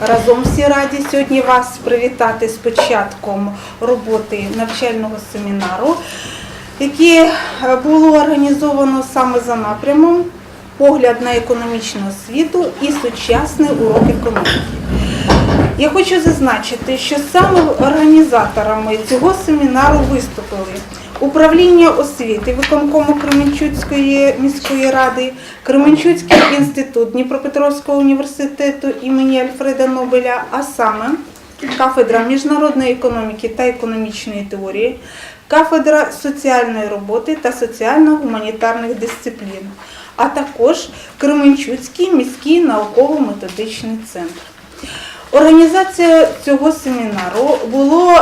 разом всі раді сьогодні вас привітати з початком роботи навчального семінару, який е, було організовано саме за напрямом погляд на економічну освіту і сучасний урок економіки. Я хочу зазначити, що саме організаторами цього семінару виступили управління освіти виконкому Кременчуцької міської ради, Кременчуцький інститут Дніпропетровського університету імені Альфреда Нобеля, а саме кафедра міжнародної економіки та економічної теорії, кафедра соціальної роботи та соціально-гуманітарних дисциплін, а також Кременчуцький міський науково-методичний центр. Організація цього семінару було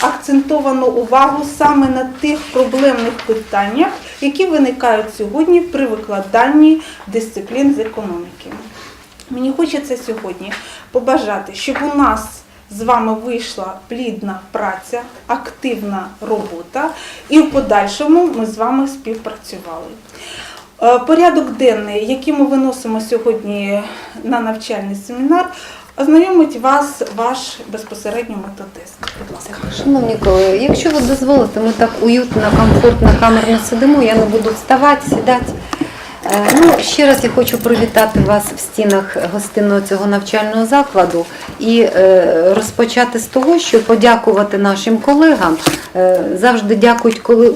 акцентовано увагу саме на тих проблемних питаннях, які виникають сьогодні при викладанні дисциплін з економіки. Мені хочеться сьогодні побажати, щоб у нас з вами вийшла плідна праця, активна робота, і в подальшому ми з вами співпрацювали. Е, Порядок денний, який ми виносимо сьогодні на навчальний семінар, ознайомить вас ваш безпосередньо методист. Будь ласка. Шановні колеги, якщо ви дозволите, ми так уютно, комфортно, камерно сидимо, я не буду вставати, сідати. Е, Ну, ще раз я хочу привітати вас в стінах гостинного цього навчального закладу і е, розпочати з того, що подякувати нашим колегам. Е, Завжди дякують, коли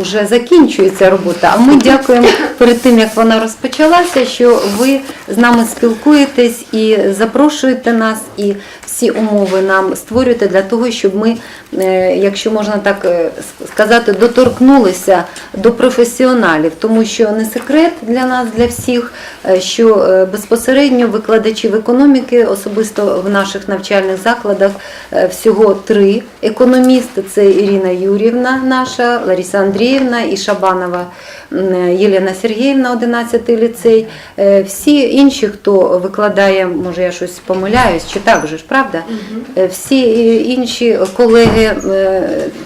вже закінчується робота. А ми дякуємо перед тим, як вона розпочалася, що ви з нами спілкуєтесь і запрошуєте нас, і всі умови нам створюєте для того, щоб ми, е, якщо можна так е, сказати, доторкнулися до професіоналів, тому що не секрет для нас, для всіх, е, що безпосередньо викладачів економіки, особисто в наших навчальних закладах, всього три економісти: це Ірина Юрівна, наша, Лариса Андріївна і Шабанова Єлена Сергіївна, 11 ліцей. Всі інші, хто викладає, може я щось помиляюсь, чи так же ж, правда? Е, Всі е, інші колеги е,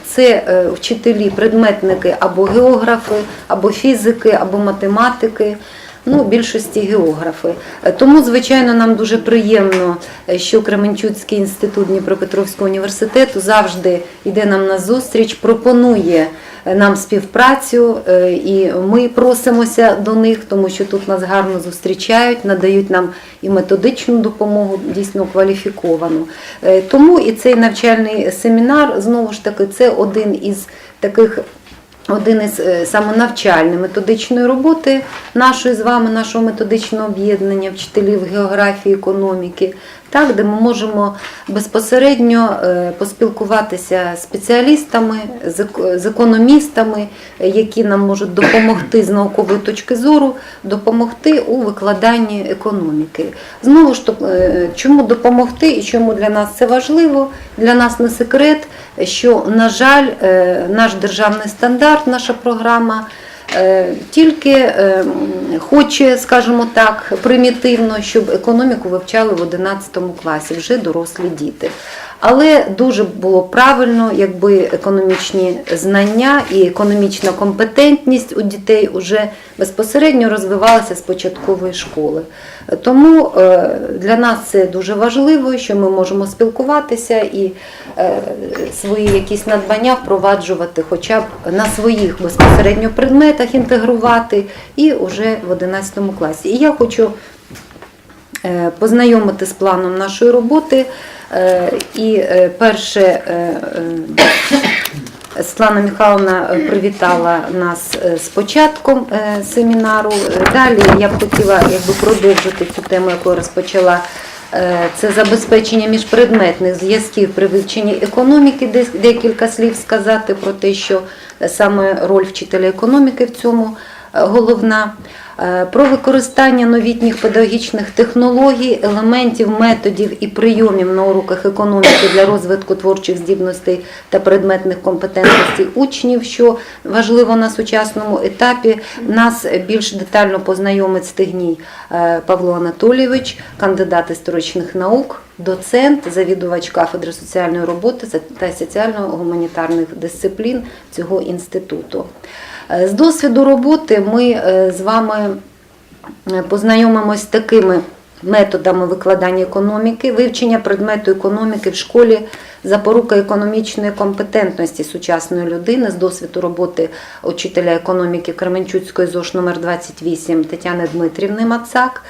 це вчителі, предметники або географи, або фізики, або математики. Ну, більшості географи. Тому, звичайно, нам дуже приємно, що Кременчуцький інститут Дніпропетровського університету завжди йде нам на зустріч, пропонує нам співпрацю, е, і ми просимося до них, тому що тут нас гарно зустрічають, надають нам і методичну допомогу, дійсно кваліфіковану. Е, Тому і цей навчальний семінар знову ж таки це один із таких. Один із е, саме методичної роботи нашої з вами, нашого методичного об'єднання вчителів географії, економіки, так, де ми можемо безпосередньо е, поспілкуватися з спеціалістами, з економістами, які нам можуть допомогти з наукової точки зору, допомогти у викладанні економіки. Знову ж е, чому допомогти і чому для нас це важливо? Для нас не секрет, що, на жаль, е, наш державний стандарт, наша програма. Е, Тільки е, хоче, скажімо так, примітивно, щоб економіку вивчали в 11 класі, вже дорослі діти. Але дуже було правильно, якби економічні знання і економічна компетентність у дітей вже безпосередньо розвивалася з початкової школи. Тому е, для нас це дуже важливо, що ми можемо спілкуватися і е, свої якісь надбання впроваджувати, хоча б на своїх безпосередньо предметах інтегрувати і вже в 11 класі. І я хочу познайомити з планом нашої роботи. Е, І е, перше, е, е, Михайловна е, привітала нас е, з початком е, семінару. Е, Далі я б хотіла якби, продовжити цю тему, яку розпочала. Е, Це забезпечення міжпредметних зв'язків при вивченні економіки, декілька слів сказати про те, що е, саме роль вчителя економіки в цьому е, головна. Е, Про використання новітніх педагогічних технологій, елементів, методів і прийомів на уроках економіки для розвитку творчих здібностей та предметних компетентностей учнів, що важливо на сучасному етапі. Нас більш детально познайомить Стигній е, Павло Анатолійович, кандидат історичних наук, доцент, завідувач кафедри соціальної роботи та соціально-гуманітарних дисциплін цього інституту. Е, З досвіду роботи ми е, з вами е, познайомимось з такими методами викладання економіки, вивчення предмету економіки в школі, запорука економічної компетентності сучасної людини з досвіду роботи учителя економіки Кременчуцької ЗОШ номер 28 Тетяни Дмитрівни Мацак.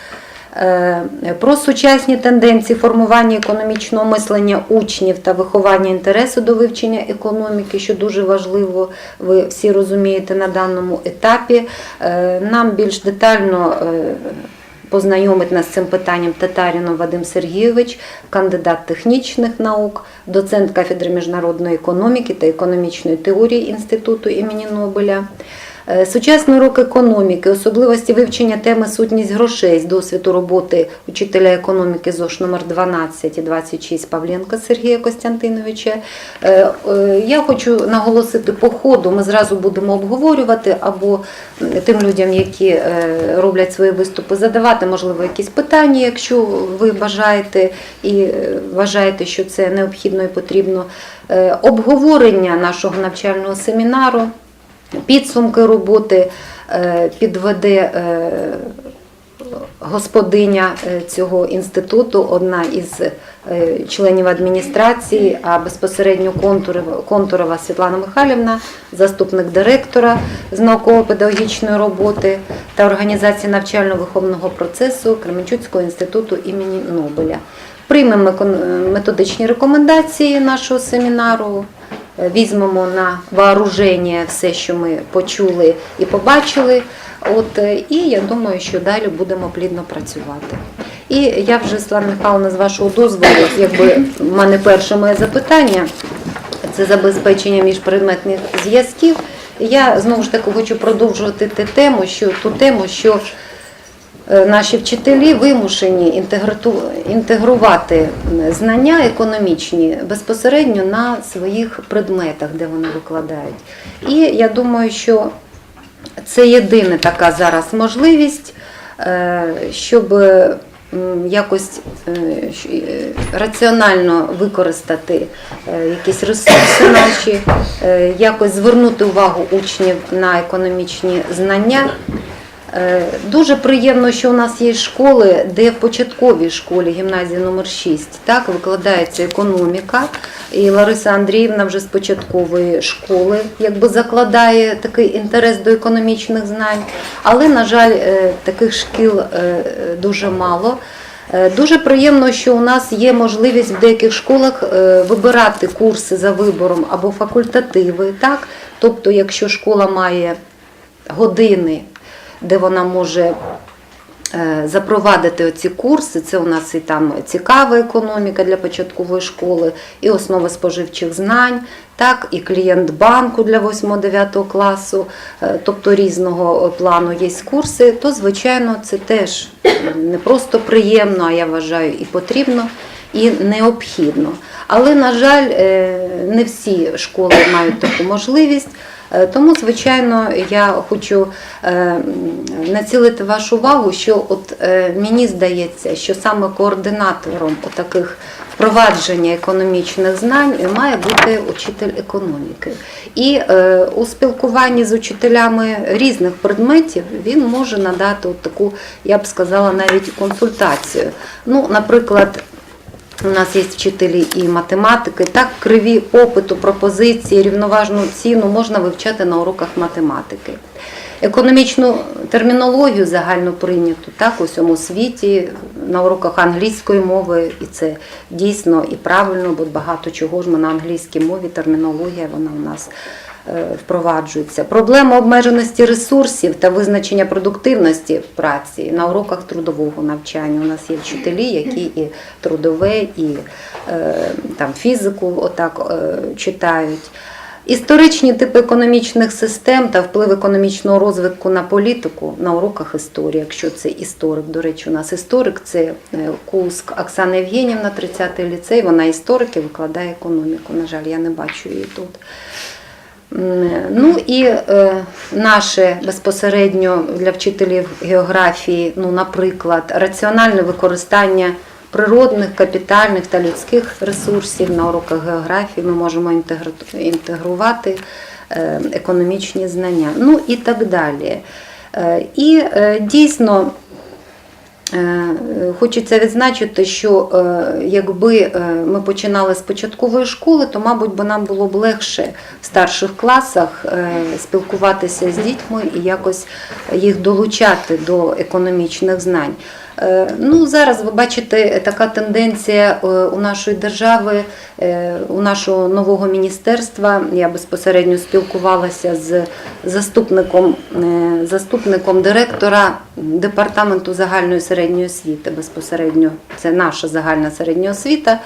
Е, Про сучасні тенденції формування економічного мислення учнів та виховання інтересу до вивчення економіки, що дуже важливо, ви всі розумієте на даному етапі. Е, Нам більш детально е, познайомить нас з цим питанням Татарінов Вадим Сергійович, кандидат технічних наук, доцент кафедри міжнародної економіки та економічної теорії Інституту імені Нобеля. Е, Сучасний урок економіки, особливості вивчення теми сутність грошей з досвіду роботи учителя економіки ЗОШ номер 12 і 26 Павленка Сергія Костянтиновича. Е, е, Я хочу наголосити по ходу, ми зразу будемо обговорювати або тим людям, які роблять свої виступи, задавати, можливо, якісь питання, якщо ви бажаєте і вважаєте, що це необхідно і потрібно. Обговорення нашого навчального семінару. Підсумки роботи е, підведе е, господиня е, цього інституту, одна із членів адміністрації, а безпосередньо Контурова, Світлана Михайлівна, заступник директора з науково-педагогічної роботи та організації навчально-виховного процесу Кременчуцького інституту імені Нобеля. Приймемо методичні рекомендації нашого семінару. Е, Візьмемо на вооруження все, що ми почули і побачили. От, е, і я думаю, що далі будемо плідно працювати. І я вже, Слава Михайловна, з вашого дозволу, якби в мене перше моє запитання це забезпечення міжпредметних зв'язків. Я знову ж таки хочу продовжувати те тему, що ту тему, що наші вчителі вимушені інтегрувати знання економічні безпосередньо на своїх предметах, де вони викладають. І я думаю, що це єдина така зараз можливість, е, щоб якось е, е, раціонально використати е, якісь ресурси наші, е, якось звернути увагу учнів на економічні знання. Е, Дуже приємно, що у нас є школи, де в початковій школі, гімназії номер 6, так, викладається економіка. І Лариса Андріївна вже з початкової школи якби закладає такий інтерес до економічних знань. Але, на жаль, е, таких шкіл е, дуже мало. Дуже приємно, що у нас є можливість в деяких школах вибирати курси за вибором або факультативи. Так? Тобто, якщо школа має години, де вона може е, запровадити оці курси, це у нас і там цікава економіка для початкової школи, і основи споживчих знань, так, і клієнт банку для 8-9 класу, е, тобто різного плану є курси, то звичайно це теж не просто приємно, а я вважаю і потрібно. І необхідно. Але, на жаль, е, не всі школи мають таку можливість. Е, Тому, звичайно, я хочу е, націлити вашу увагу, що от е, мені здається, що саме координатором таких впровадження економічних знань має бути учитель економіки. І у спілкуванні з учителями різних предметів він може надати от таку, я б сказала, навіть консультацію. Ну, наприклад. У нас є вчителі і математики. Так, криві опиту, пропозиції, рівноважну ціну можна вивчати на уроках математики. Економічну термінологію загально прийняту так, у всьому світі, на уроках англійської мови, і це дійсно і правильно, бо багато чого ж ми на англійській мові, термінологія вона у нас е, впроваджується. Проблема обмеженості ресурсів та визначення продуктивності праці на уроках трудового навчання. У нас є вчителі, які і трудове, і е, там фізику отак е, читають. Історичні типи економічних систем та вплив економічного розвитку на політику на уроках історії, якщо це історик. До речі, у нас історик це Куск Оксана Євгенівна, 30-й ліцей. Вона історик і викладає економіку. На жаль, я не бачу її тут. Ну і е, наше безпосередньо для вчителів географії, ну, наприклад, раціональне використання природних, капітальних та людських ресурсів на уроках географії ми можемо інтегру- інтегрувати е, економічні знання, ну і так далі. Е, І дійсно Хочеться відзначити, що е, якби е, ми починали з початкової школи, то, мабуть, би нам було б легше в старших класах е, спілкуватися з дітьми і якось їх долучати до економічних знань. Е, Ну, зараз ви бачите така тенденція е, у нашої держави, е, у нашого нового міністерства. Я безпосередньо спілкувалася з заступником, е, заступником директора департаменту загальної середньої освіти. Безпосередньо це наша загальна середня освіта.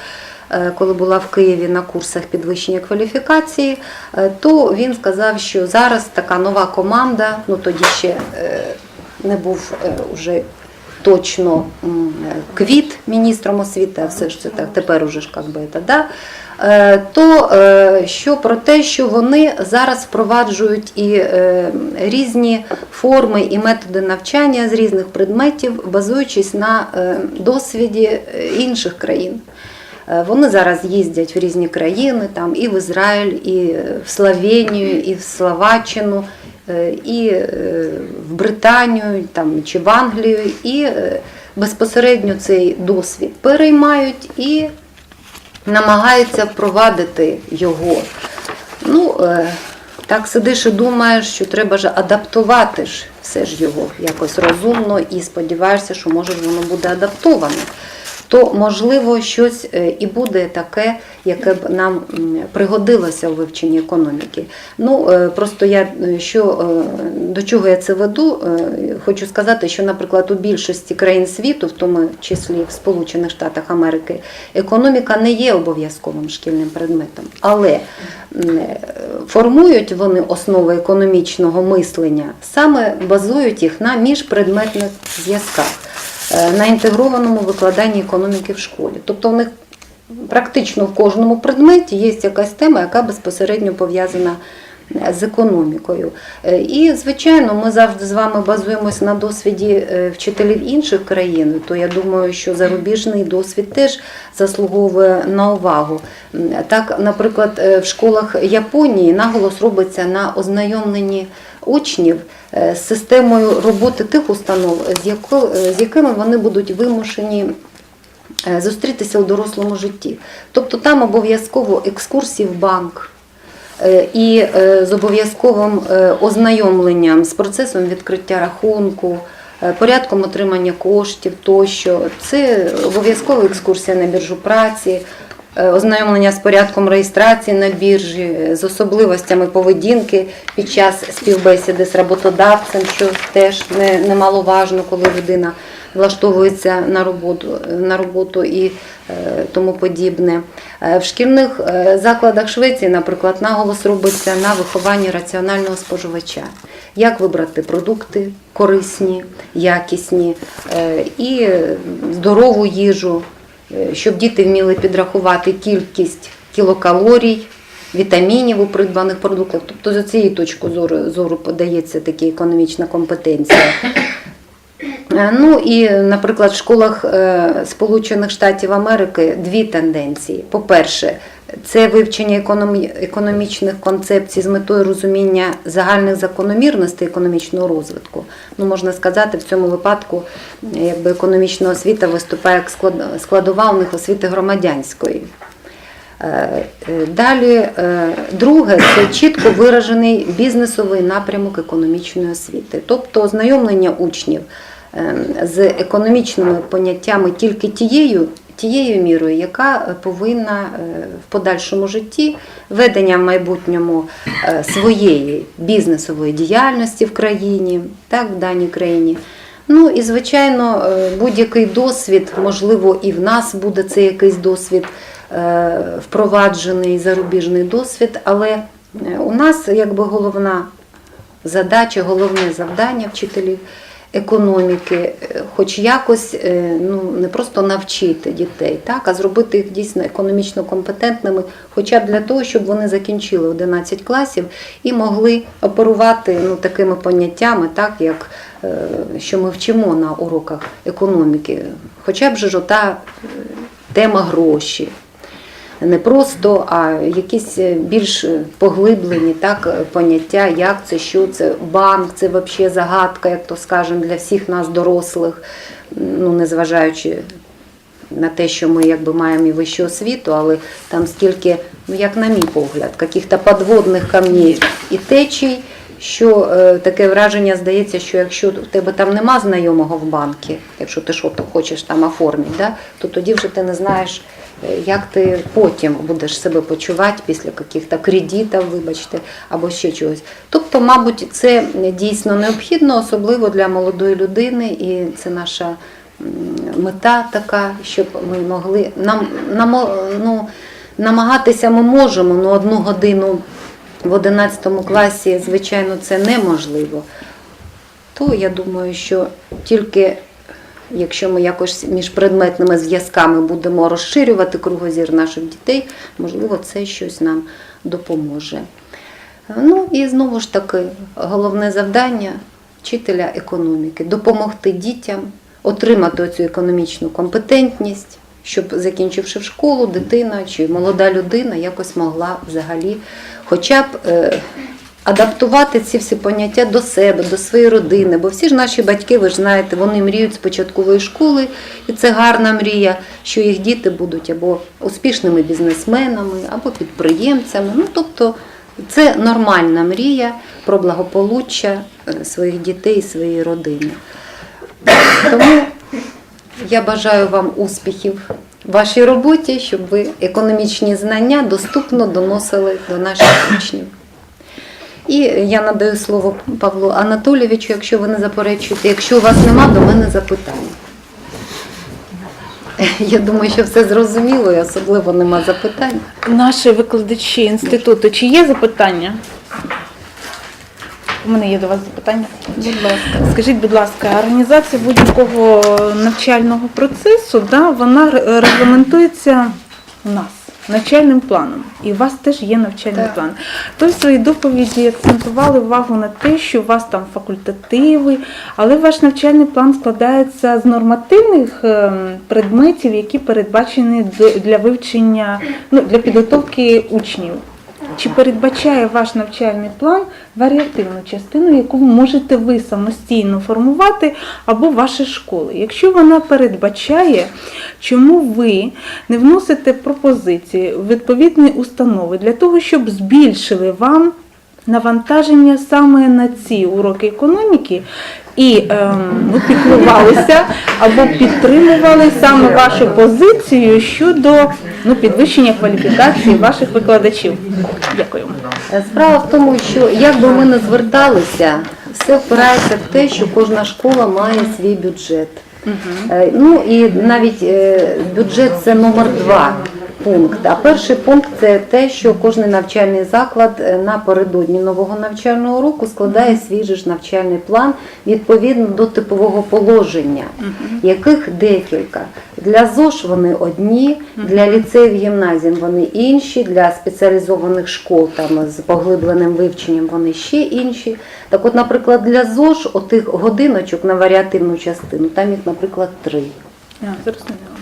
Е, Коли була в Києві на курсах підвищення кваліфікації, е, то він сказав, що зараз така нова команда, ну тоді ще е, не був е, уже точно квіт міністром освіти, а все ж це так, тепер уже ж як би, це, да? Е, то е, що про те, що вони зараз впроваджують і е, різні форми і методи навчання з різних предметів, базуючись на досвіді інших країн. Вони зараз їздять в різні країни, там і в Ізраїль, і в Словенію, і в Словаччину, і е, в Британію, там чи в Англію, і е, безпосередньо цей досвід переймають і намагаються впровадити його. Ну, е, так сидиш і думаєш, що треба ж адаптувати ж все ж його якось розумно і сподіваєшся, що може воно буде адаптоване. То можливо щось е, і буде таке, яке б нам пригодилося у вивченні економіки. Ну е, просто я е, що до чого я це веду, хочу сказати, що, наприклад, у більшості країн світу, в тому числі в Сполучених Штатах Америки, економіка не є обов'язковим шкільним предметом, але формують вони основи економічного мислення, саме базують їх на міжпредметних зв'язках, на інтегрованому викладанні економіки в школі. Тобто в них практично в кожному предметі є якась тема, яка безпосередньо пов'язана е, з економікою. Е, І, звичайно, ми завжди з вами базуємось на досвіді е, вчителів інших країн, то я думаю, що зарубіжний досвід теж заслуговує на увагу. Так, наприклад, е, в школах Японії наголос робиться на ознайомленні учнів е, з системою роботи тих установ, з е, якими вони будуть вимушені е, зустрітися у дорослому житті. Тобто там обов'язково екскурсії в банк. е, І е, з обов'язковим е, ознайомленням з процесом відкриття рахунку, е, порядком отримання коштів тощо. Це обов'язкова екскурсія на біржу праці, е, ознайомлення з порядком реєстрації на біржі, е, з особливостями поведінки під час співбесіди з роботодавцем, що теж немаловажно, коли людина влаштовується на роботу, на роботу і е, тому подібне. Е, В шкільних е, закладах Швеції, наприклад, наголос робиться на вихованні раціонального споживача. Як вибрати продукти корисні, якісні е, і е, здорову їжу, е, щоб діти вміли підрахувати кількість кілокалорій, вітамінів у придбаних продуктах. Тобто з цієї точки зору, зору подається така економічна компетенція. Е, Ну і, наприклад, в школах е, Сполучених Штатів Америки дві тенденції. По-перше, це вивчення економі- економічних концепцій з метою розуміння загальних закономірностей економічного розвитку. Ну, можна сказати, в цьому випадку якби економічна освіта виступає як склад- складова у них освіти громадянської. Е, е, Далі, е, друге, це чітко виражений бізнесовий напрямок економічної освіти, тобто ознайомлення учнів е, з економічними поняттями тільки тією, тією мірою, яка повинна е, в подальшому житті ведення в майбутньому е, своєї бізнесової діяльності в країні, так, в даній країні. Ну і звичайно, е, будь-який досвід, можливо, і в нас буде це якийсь досвід, е, впроваджений зарубіжний досвід, але е, у нас якби головна задача, головне завдання вчителів економіки, е, хоч якось е, ну, не просто навчити дітей, так, а зробити їх дійсно економічно компетентними, хоча б для того, щоб вони закінчили 11 класів і могли оперувати ну, такими поняттями, так, як е, що ми вчимо на уроках економіки, хоча б же тема гроші. Не просто, а якісь е, більш поглиблені так, е, поняття, як це, що це, банк, це взагалі загадка, як то скажемо, для всіх нас дорослих, ну, незважаючи на те, що ми якби маємо і вищу освіту, але там скільки, ну як на мій погляд, каких-то подводних камнів і течій, що е, таке враження здається, що якщо у тебе там нема знайомого в банку, якщо ти що хочеш там оформити, да, то тоді вже ти не знаєш, е, як ти потім будеш себе почувати після яких-то кредитів, вибачте, або ще чогось. Тобто, мабуть, це дійсно необхідно, особливо для молодої людини, і це наша мета така, щоб ми могли нам, нам ну, намагатися ми можемо, але одну годину в 11 класі, звичайно, це неможливо. То я думаю, що тільки якщо ми якось між предметними зв'язками будемо розширювати кругозір наших дітей, можливо, це щось нам допоможе. Ну і знову ж таки, головне завдання вчителя економіки допомогти дітям отримати цю економічну компетентність, щоб закінчивши школу, дитина чи молода людина якось могла взагалі хоча б е, адаптувати ці всі поняття до себе, до своєї родини. Бо всі ж наші батьки, ви ж знаєте, вони мріють з початкової школи, і це гарна мрія, що їх діти будуть або успішними бізнесменами, або підприємцями. Ну, тобто це нормальна мрія про благополуччя е, своїх дітей і своєї родини. Тому я бажаю вам успіхів в вашій роботі, щоб ви економічні знання доступно доносили до наших учнів. І я надаю слово Павлу Анатолійовичу, якщо ви не заперечуєте. Якщо у вас нема, до мене запитання. Я думаю, що все зрозуміло і особливо нема запитань. Наші викладачі інституту, чи є запитання? У мене є до вас запитання. Будь ласка. Скажіть, будь ласка, організація будь-якого навчального процесу, да, вона регламентується у нас навчальним планом. І у вас теж є навчальний Так. план. То в своїй доповіді акцентували увагу на те, що у вас там факультативи, але ваш навчальний план складається з нормативних ем, предметів, які передбачені для вивчення, ну, для підготовки учнів. Чи передбачає ваш навчальний план варіативну частину, яку можете ви самостійно формувати або ваші школи? Якщо вона передбачає, чому ви не вносите пропозиції в відповідні установи для того, щоб збільшили вам навантаження саме на ці уроки економіки і ем, ну, піклувалися або підтримували саме вашу позицію щодо ну, підвищення кваліфікації ваших викладачів? Дякую. Справа в тому, що як би ми не зверталися, все впирається в те, що кожна школа має свій бюджет. Е, Ну і навіть е, бюджет це номер два пункт. А перший пункт це те, що кожен навчальний заклад е, напередодні нового навчального року складає свій же ж навчальний план відповідно до типового положення, яких декілька. Для ЗОЖ вони одні, для ліцеїв гімназій вони інші, для спеціалізованих школ там з поглибленим вивченням вони ще інші. Так от, наприклад, для ЗОЖ отих годиночок на варіативну частину, там їх, наприклад, три. Зрозуміло.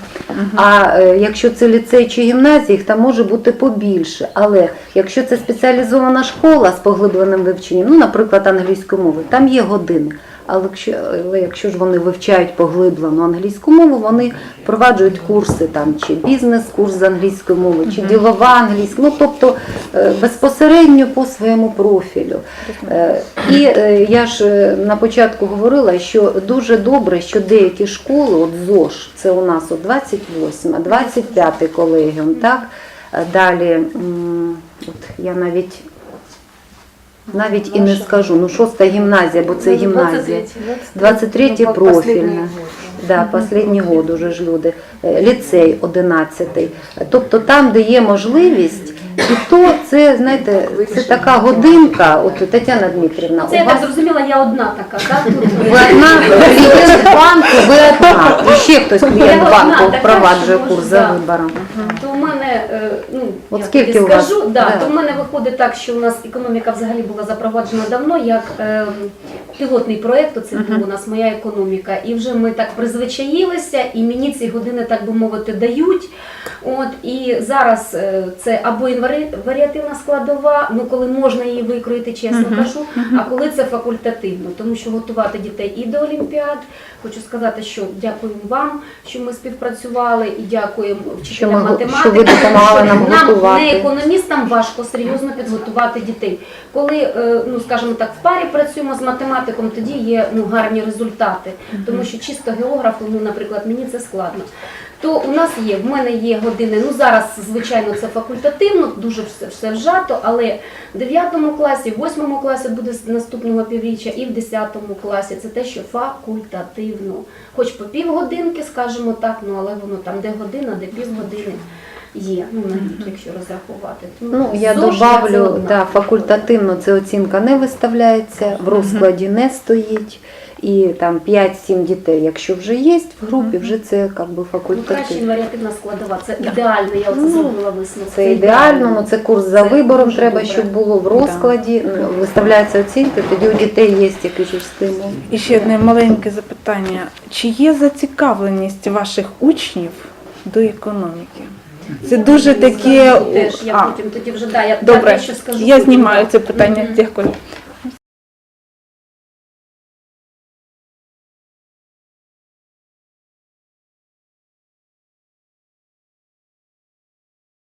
А е, якщо це ліцей чи гімназія, їх там може бути побільше. Але якщо це спеціалізована школа з поглибленим вивченням, ну, наприклад, англійської мови, там є години. Але якщо, але якщо ж вони вивчають поглиблену англійську мову, вони впроваджують курси там чи бізнес-курс з англійської мови, чи ділова англійська, ну тобто е, безпосередньо по своєму профілю. Е, І е, я ж на початку говорила, що дуже добре, що деякі школи, от ЗОЖ, це у нас от 28, 25 колегіум, так? Далі, от я навіть навіть і не скажу, ну шоста гімназія, бо це гімназія. 23 профільна. Да, останній год уже ж люди. Е, Ліцей 11-й. Тобто там, де є можливість, і то це, знаєте, це така годинка, от Тетяна Дмитрівна, Це у я так зрозуміла, я одна така, так? Ви одна клієнт банку, ви одна. І ще хтось клієнт банку впроваджує курс за вибором. То у мене, е, ну, От я скільки тобі у вас? скажу, да, Да. то в мене виходить так, що у нас економіка взагалі була запроваджена давно, як е, пілотний проєкт, оце був у нас моя економіка. І вже ми так призвичаїлися, і мені ці години, так би мовити, дають. От і зараз е, це або варіативна складова, ну коли можна її викроїти, чесно кажу, а коли це факультативно, тому що готувати дітей і до олімпіад. Хочу сказати, що дякуємо вам, що ми співпрацювали, і дякуємо вчителям Що ми математики. що ви нам готувати. не економістам важко серйозно підготувати дітей. Коли, е, ну скажімо так, в парі працюємо з математиком, тоді є ну гарні результати, тому що чисто географу, ну, наприклад, мені це складно. То у нас є, в мене є години. Ну зараз, звичайно, це факультативно, дуже все, все вжато, але в 9 класі, в 8 класі буде наступного півріччя, і в 10 класі це те, що факультативно. Хоч по півгодинки, скажімо так, ну але воно там де година, де півгодини є. Ну навіть якщо розрахувати. Ну, я добавлю, да, факультативно це оцінка не виставляється, в розкладі не стоїть. І там 5-7 дітей, якщо вже є в групі, вже це як би Ну, краще варіативна складова. Це ідеально, я оце Ну, зробила висновок. Це ідеально, ну це курс за Це вибором треба, добре. щоб було в розкладі, ну, виставляються оцінки, тоді у дітей є якийсь же стимул. І ще одне маленьке запитання. Чи є зацікавленість ваших учнів до економіки? Це дуже таке. Теж я потім тоді вже да, я, Добре, що скажу. я знімаю це питання. Дякую.